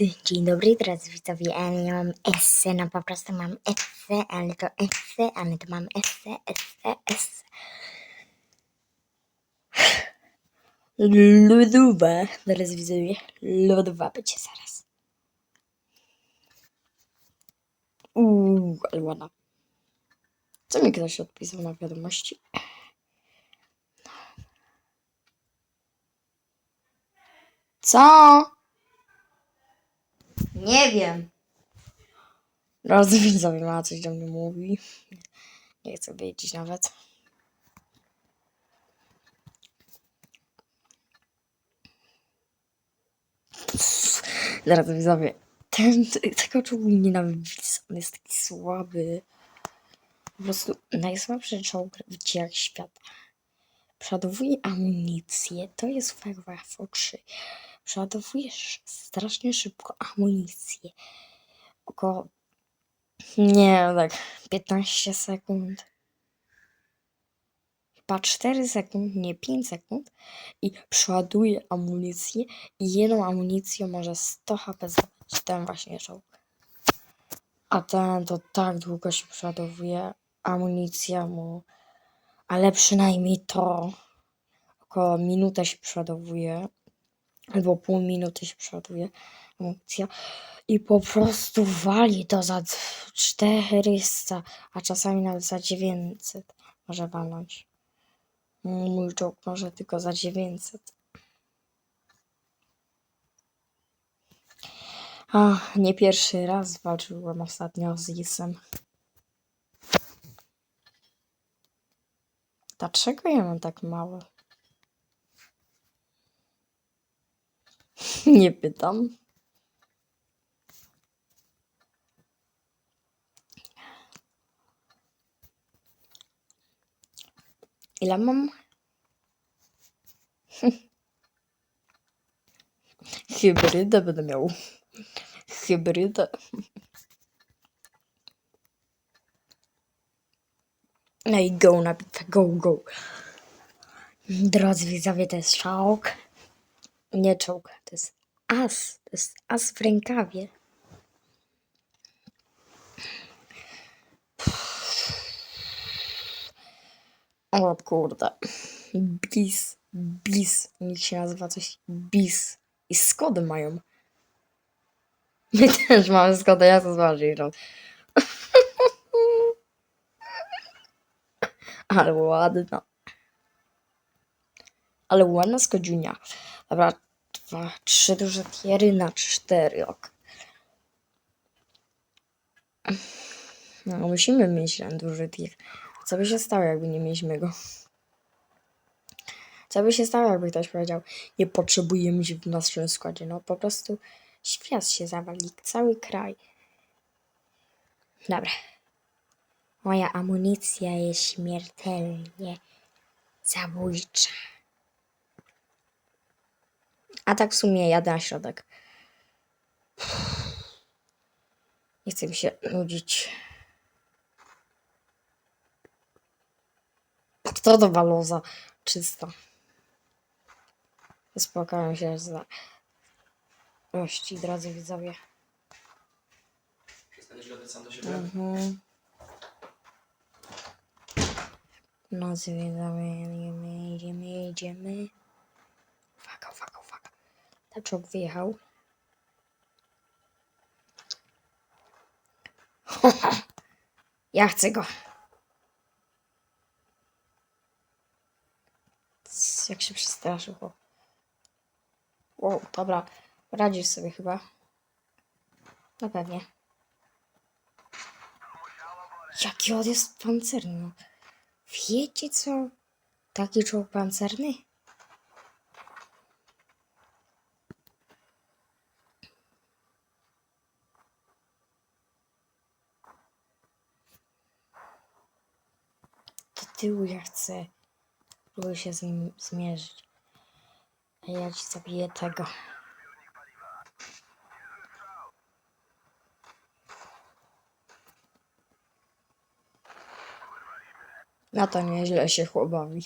Dzień dobry, drodzy widzowie, ale ja mam esse, no po prostu mam esse, ale to esse, ale to mam esse, esse, esse. Lodowa, teraz widzowie, lodowa będzie zaraz. Uuu, ale ładna. Co mi ktoś odpisał na wiadomości? Co? Nie wiem. Drodzy widzowie, ma coś do mnie mówi. Nie chcę wiedzieć nawet. Drodzy widzowie, ten, tego czołgu nienawidzę. On jest taki słaby. Po prostu najsłabszy czołg w dziejach świata. Przeładowuje amunicję. To jest Fireworks 3. Przeładowujesz strasznie szybko amunicję. Około. Nie, tak 15 sekund. Chyba 4 sekundy, nie 5 sekund. I przeładuje amunicję. I jedną amunicją może 100 HP zabrać. Ten właśnie czołg. A ten to tak długo się przeładowuje. Amunicja mu. Ale przynajmniej to około minutę się przeładowuje. Albo pół minuty się przeładuje amunicja. I po prostu wali to za 400, a czasami nawet za 900 może walnąć. Mój czołg może tylko za 900. A, nie pierwszy raz walczyłem ostatnio z Isem. Dlaczego ja mam tak mało? Nie pytam. Ile mam? Hybrydę będę miał. Hybrydę. No i go na bitwę, go, go. Drodzy widzowie, to jest czołg. Nie czołg, to jest as. To jest as w rękawie. O kurde. Bis. Bis. Niech się nazywa coś bis. I skody mają. My też mamy skody, ja to zważyć. No. Ale ładna. Ale ładna skodziunia. Dobra, dwa, trzy duże tiery na cztery, ok. No, musimy mieć ten duży tier. Co by się stało, jakby nie mieliśmy go? Co by się stało, jakby ktoś powiedział, nie potrzebujemy się w naszym składzie. No po prostu świat się zawali, cały kraj. Dobra. Moja amunicja jest śmiertelnie zabójcza. A tak w sumie jadę na środek. Nie chcę mi się nudzić. To waloza? Czysta. Uspokajam się za gości, drodzy widzowie. Przestaniesz gadać sam do siebie? Mhm. Drodzy widzowie, jedziemy, jedziemy, jedziemy. Ten czołg wyjechał. Ja chcę go. Jak się przestraszył. chłop. Wow, dobra. Radzisz sobie chyba. No pewnie. Jaki on jest pancerny. no. Wiecie co? Taki czołg pancerny? Do tyłu ja chcę. Próbuję się z nim zmierzyć. A ja ci zabiję tego. Na to nieźle się chłopowi.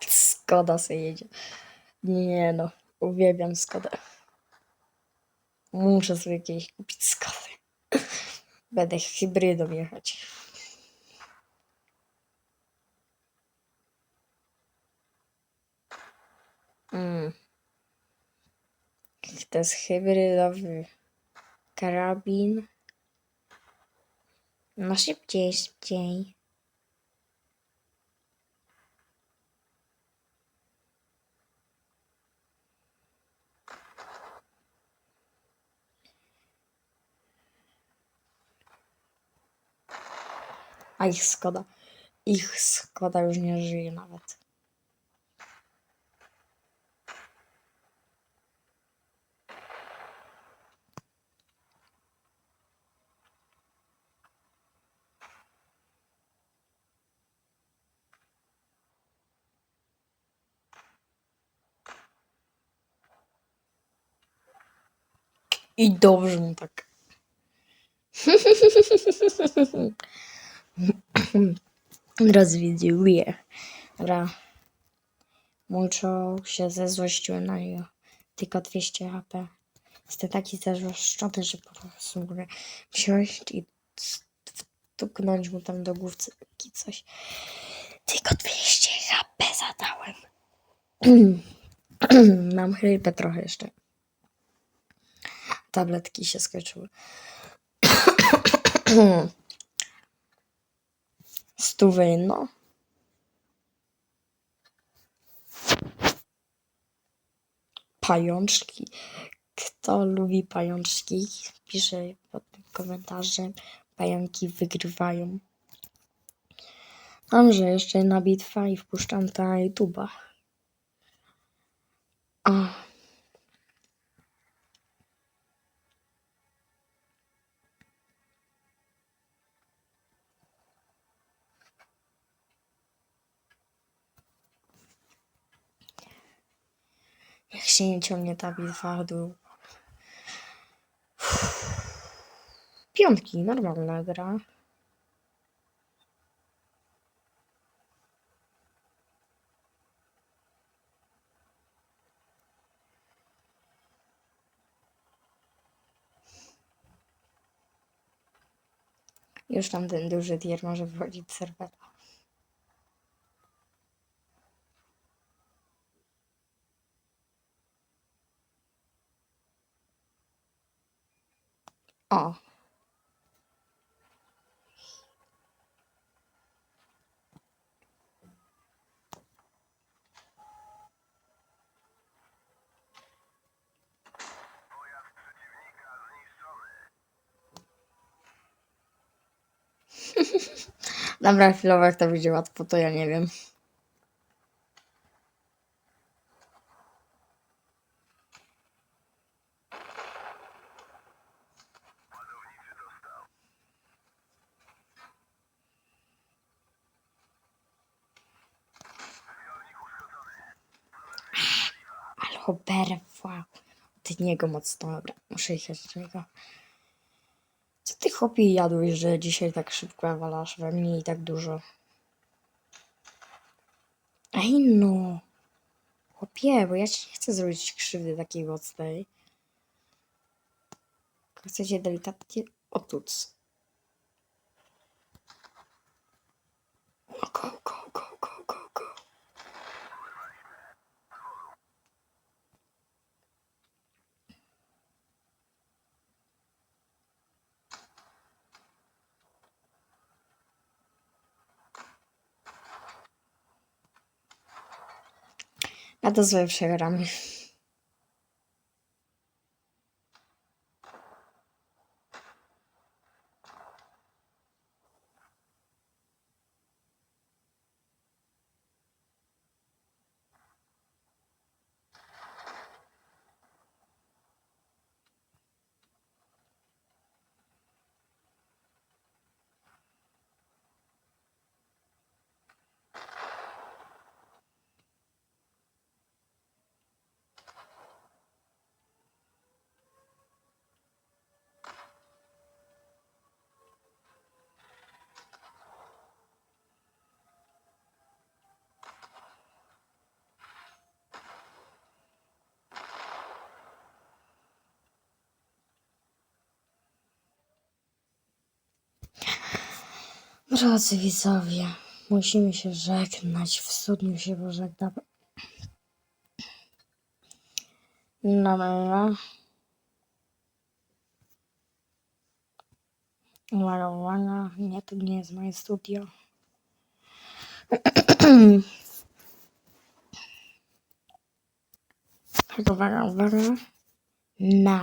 Skoda se jedzie. Nie no, uwielbiam Skodę. Muszę sobie kiedyś kupić. Będę hybrydą jechać. Mm. To jest hybrydowy karabin. No szybciej, szybciej. Ich Skoda. Ich Skoda już nie żyje nawet. I dobrze mu tak. Rozwiedziłuję. Dobra. Muszą się zezłościłem na niego. Tylko 200 HP. Jestem taki zezłoszczony, że po prostu mogę wziąć i stuknąć mu tam do główce i coś. Tylko 200 HP zadałem. Mam chrypę trochę jeszcze. Tabletki się skończyły. Stówy, no. Pajączki. Kto lubi pajączki? Pisze pod tym komentarzem. Pająki wygrywają. Dobrze, jeszcze jedna bitwa i wpuszczam to na YouTube'a. O. Jak się nie ciągnie ta bitwa w dół. Piątki, normalna gra. Już tam ten duży tier może wchodzić z serwera. O. Dobra, chwilowo jak to będzie łatwo, to ja nie wiem. Oberwał. Od niego mocno, dobra. Muszę jechać do niego. Co ty chłopie jadłeś, że dzisiaj tak szybko walasz we mnie i tak dużo? Ej no. Chłopie, bo ja ci nie chcę zrobić krzywdy takiej mocnej. Chcę cię delikatnie otuc. No go, go, go, go, go, go. A to złe przegramy. Drodzy widzowie, musimy się żegnać. W studniu się pożegnamy. No, no, no. Uwaga, uwaga. Nie, to nie jest moje studio. Tak, uwaga, uwaga. Na